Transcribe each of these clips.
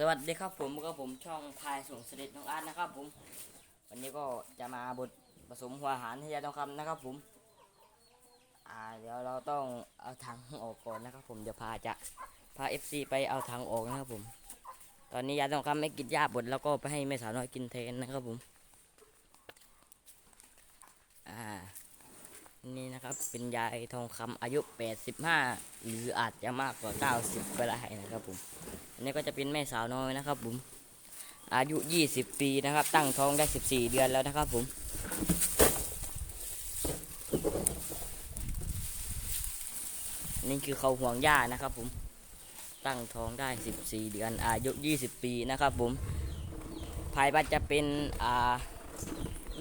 สวัสดีครับผมก็ผมช่องพายส่งสด็จน้องอาร์ตนะครับผม วันนี้ก็จะมาบดผสมหัวอาหารให้ยาทองคำนะครับผม อ่าเดี๋ยวเราต้องเอาถังออกก่อนนะครับ ผมเดี๋ยวพาจะพาเอฟซีไปเอาถังออกนะครับผม ตอนนี้ยาทองคำไม่กินหญ้าบดแล้วก็ไปให้แม่สาวน้อยกินแทนนะครับผม อ่า นี่นะครับเป็นยายทองคำอายุ 85 หรืออาจจะมากกว่า 90 ก็ได้นะครับผม อันนี้ก็จะเป็นแม่สาวน้อยนะครับผมอายุ 20 ปีนะครับ ตั้งท้องได้ 14 เดือนแล้วนะครับผมนี่คือเขาห่วงหญ้านะครับผมตั้งท้องได้ 14 เดือนอายุ 20 ปีนะครับผมภายบัตจะเป็นอ่า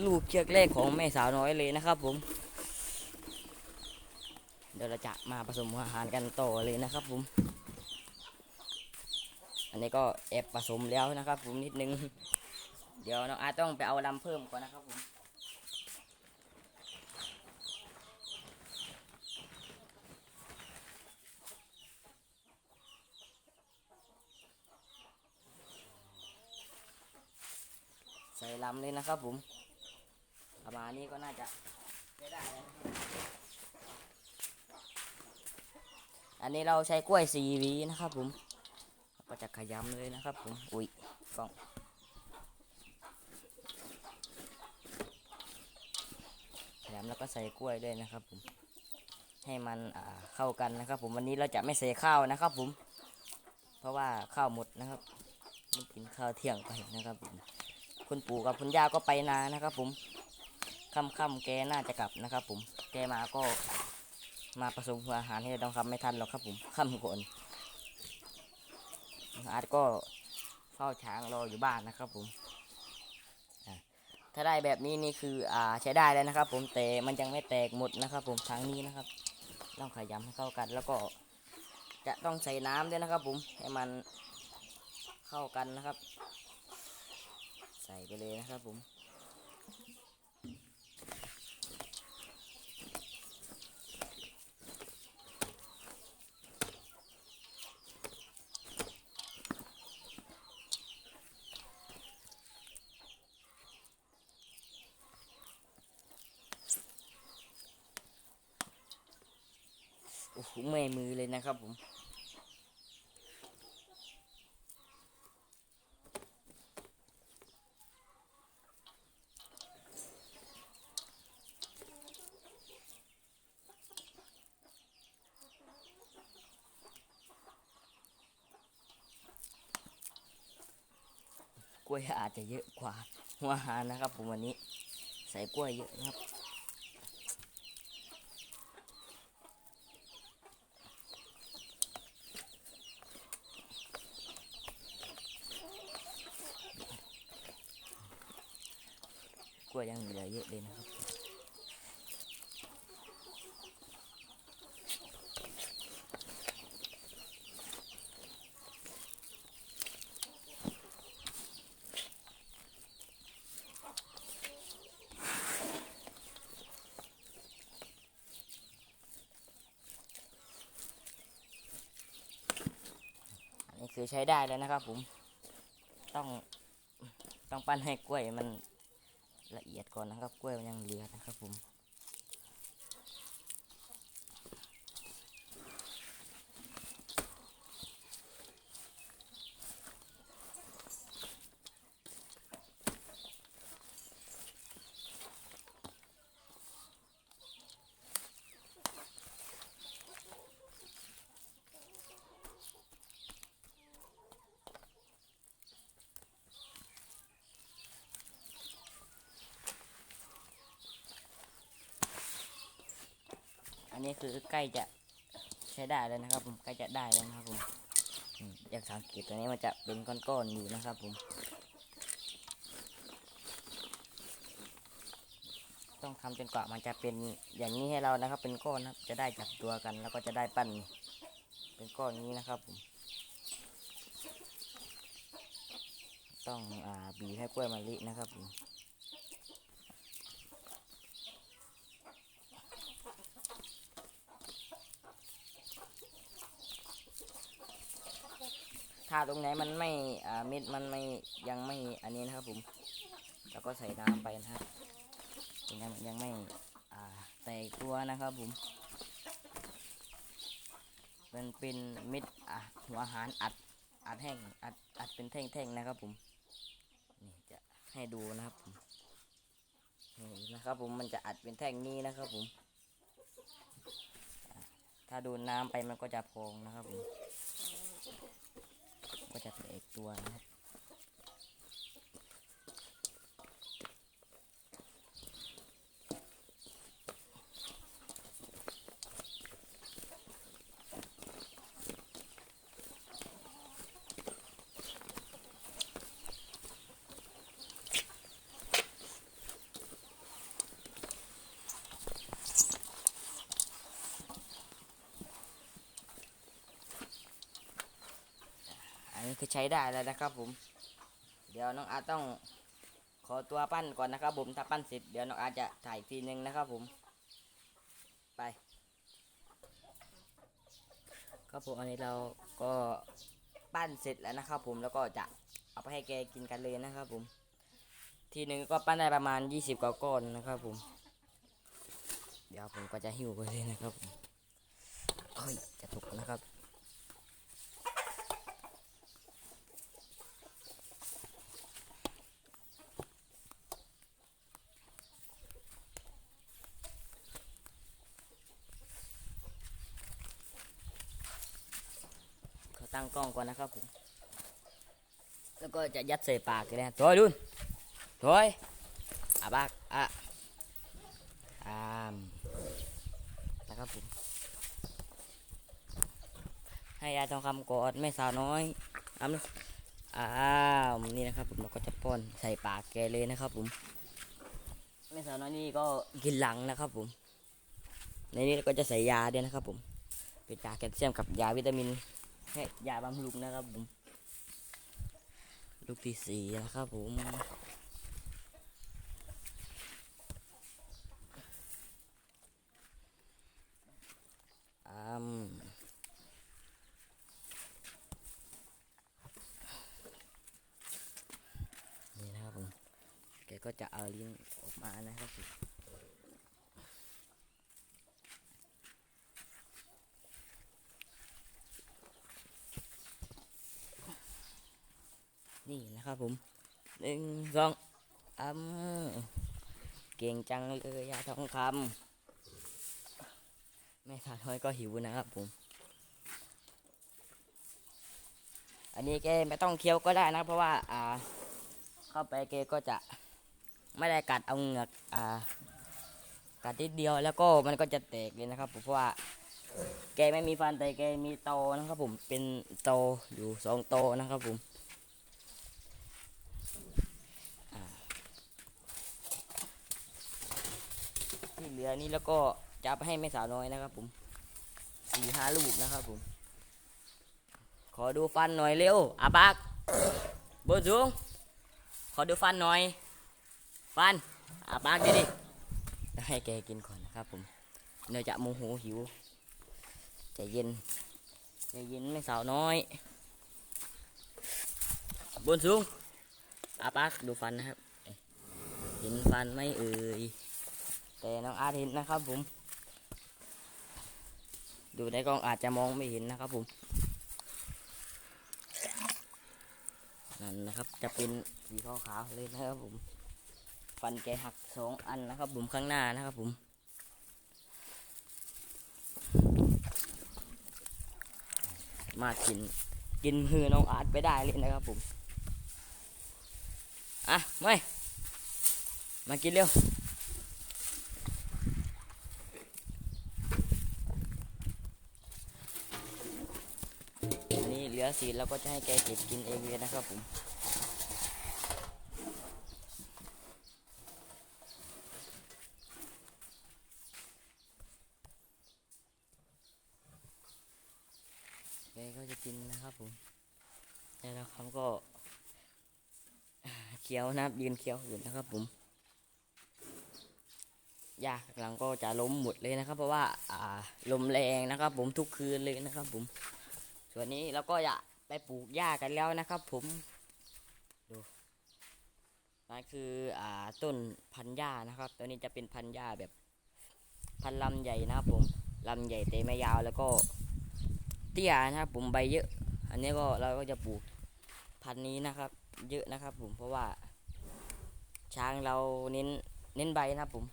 ลูกเชือกแรกของแม่สาวน้อยเลยนะครับผม เดี๋ยวเราจะมาผสมอาหารกันต่อเลยนะครับผม อันนี้ก็แอบผสมแล้วนะครับ ผมนิดนึง เดี๋ยวน้องอาต้องไปเอาลำเพิ่มก่อนนะครับผมใส่ลำเลยนะครับผมประมาณนี้ก็น่าจะได้ได้อันนี้เราใช้กล้วยสีวีนะครับผม ก็จะขยำเลยนะครับผม อุ้ยกล้อง ขยำแล้วก็ใส่กล้วยด้วยนะครับผม ให้มันอ่าเข้ากันนะครับ ผมวันนี้เราจะไม่ใส่ข้าวนะครับ ผม เพราะว่าข้าวหมดนะครับไม่กินข้าวเที่ยงไปนะครับผม คุณปู่กับคุณย่าก็ไปนานะครับ ผม ค่ำๆแกน่าจะกลับนะครับ ผม แกมาก็มาผสมอาหารให้เราต้องคำไม่ทันหรอกครับผมค่ำก่อน อาร์ตก็เฝ้าช้างรออยู่บ้านนะครับผมถ้าได้แบบนี้นี่คืออ่าใช้ได้แล้วนะครับ ผมแต่มันยังไม่แตกหมดนะครับ ผมทางนี้นะครับ ต้องขยำให้เข้ากัน แล้วก็จะต้องใส่น้ำด้วยนะครับ ผมให้มันเข้ากันนะครับ ใส่ไปเลยนะครับผม โหเมื่อยมือเลยนะครับผมกล้วยอาจจะเยอะกว่าหัวอาหานะครับผมวันนี้ ใส่กล้วยเยอะนะครับ ล้วยยังเหลือเยอะเลยนะครับอันนี้คือใช้ได้แล้วนะครับผม ต้องต้องปั้นให้กล้วยมัน ละเอียดก่อนนะครับ กล้วยมันยังเหลือนะครับผม อันนี้คือใกล้จะใช้ได้แล้วนะครับ ผมใกล้จะได้แล้วนะครับผมอยากสังเกตตัวนี้มันจะเป็นก้อนๆอยู่นะครับผม ต้องทำจนกว่ามันจะเป็นอย่างนี้ให้เรานะครับ เป็นก้อนนะจะได้จับตัวกัน แล้วก็จะได้ปั้นเป็นก้อนนี้นะครับผมต้องอ่าบีให้กล้วยมะลินะครับผมาตรงไหนมันไม่อ่าเม็ดมันไม่ยังไม่อันนี้นะครับผมแล้วก็ใส่น้ำไปนะครับตรงนั้มันยังไม่อ่าแตกตัวนะครับผมมันเป็นเม็ดอะหัวหารอัดอัดแห้งอัดอัดเป็นแท่งๆนะครับผมนี่จะให้ดูนะครับผมนี่นะครับผมมันจะอัดเป็นแท่งนี้นะครับผม ถ้าโดนน้ำไปมันก็จะพองนะครับผม ตัวนะครับ คือใช้ได้แล้วนะครับ ผม เดี๋ยวน้องอาต้องขอตัวปั้นก่อนนะครับ ผมถ้าปั้นเสร็จเดี๋ยวน้องอาจะถ่ายอีกทีนึงนะครับ ผม ไป ครับผมอันนี้เราก็ปั้นเสร็จแล้วนะครับ ผมแล้วก็จะเอาไปให้แกกินกันเลยนะครับ ผม ทีหนึ่งก็ปั้นได้ประมาณ 20กว่าก้อนนะครับ ผม เดี๋ยวผมก็จะหิวไปเลยนะครับผมเฮ้ยจะถูกนะครับ ตั้งกล้องก่อนนะครับผม แล้วก็จะยัดใส่ปากเลยนะถอยดุนถอยอะปากอะอามนะครับผม ให้ยาทองคำกอดแม่สาวน้อยอ้ามอ้าวนี่นะครับผมเราก็จะป้อนใส่ปากแกเลยนะครับผมแม่สาวน้อยนี่ก็กินหลังนะครับผม ในนี้เราก็จะใส่ยาด้วยนะครับผมเป็นยาแคลเซียมกับยาวิตามิน แค่ยาบำรุงนะครับผม ลูกที่สี่นะครับผมอืมนี่นะครับผม แกก็จะเอาลิ้นออกมานะครับผม นะครับผมหนึ่งสองอืมเก่งจังเลยยาทองคำแม่สาวน้อยก็หิวนะครับผม อันนี้แกไม่ต้องเคี้ยวก็ได้นะ เพราะว่า อ่า เข้าไปแกก็จะไม่ได้กัดเอาเหงือกอ่ากัดนิดเดียวแล้วก็มันก็จะแตกเลยนะครับผมเพราะว่า แกไม่มีฟันแต่แกมีโตนะครับผมเป็นโตอยู่สองโตนะครับผม ที่เหลือนี่แล้วก็จะไปให้แม่สาวน้อยนะครับ ผมสี่ห้าลูกนะครับ ผม ขอดูฟันหน่อยเร็วอาปากบนสูงขอดูฟันหน่อย ฟันอาปากดิดิให้แกกินก่อนนะครับผมเดี๋ยวจะโมโหหิวใจเย็นใจเย็นแม่สาวน้อย บนสูงอาปากดูฟันนะครับ เห็นฟันไหม่เอ่ย แต่น้องอาร์ตเห็นนะครับผม ดูในกล้องอาจจะมองไม่เห็นนะครับผม นั่นนะครับจะเป็นสีขาวๆเลยนะครับผม ฟันแกหักสองอันนะครับผมข้างหน้านะครับผมมากินกินมือน้องอาร์ตไปได้เลยนะครับผม อะไม่มากินเร็ว อันนี้เห ลือสีแล้วก็จะให้แกเก็บกินเองเลยนะครับผมแกก็จะกินนะครับผมแต่ละคำก็เคี้ยวนะครับยืนเคี้ยวอยู่นะครับผมยากหลังก็จะล้มหมดเลยนะครับ เพราะว่า อ่าลมแรงนะครับ ผมทุกคืนเลยนะครับผม ส่วนนี้เราก็จะไปปลูกหญ้ากันแล้วนะครับ ผมดูนั่นคืออ่าต้นพันหญ้านะครับ ตัวนี้จะเป็นพันหญ้าแบบ พันลำใหญ่นะครับผมลำใหญ่แต่ไม่ยาวแล้วก็เตี้ยนะครับผมใบเยอะ อันนี้ก็เราก็จะปลูกพันนี้นะครับ เยอะนะครับ ผมเพราะว่า ช้างเราเน้นเน้นใบนะครับผม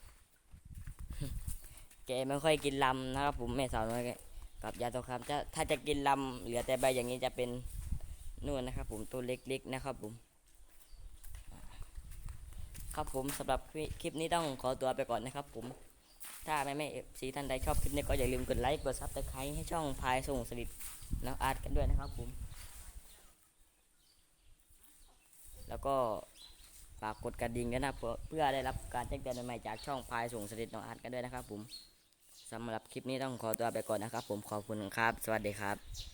แกไม่ค่อยกินลำนะครับ ผมแม่สาวน้อยกั กับยาตัวคำจะถ้าจะกินลำเหลือแต่ใบอย่างนี้จะเป็นนู่นนะครับ ผมตัวเล็กๆนะครับผมครับผมสำหรับคลิปนี้ต้องขอตัวไปก่อนนะครับ ผมถ้าแม่แม่เอฟซีท่านใดชอบคลิปนี้ก็อย่าลืมกดไลค์กดซับสไครต์ให้ช่องพายส่งสลิดน้องอาร์ตกันด้วยนะครับผม แล้วก็ฝากกดกระดิ่งด้วยนะเพื่อเพื่อได้รับการแจ้งเตือนใหม่จากช่องพายส่งสลิดน้องอาร์ตกันด้วยนะครับผม สำหรับคลิปนี้ต้องขอตัวไปก่อนนะครับ ผมขอบคุณครับ สวัสดีครับ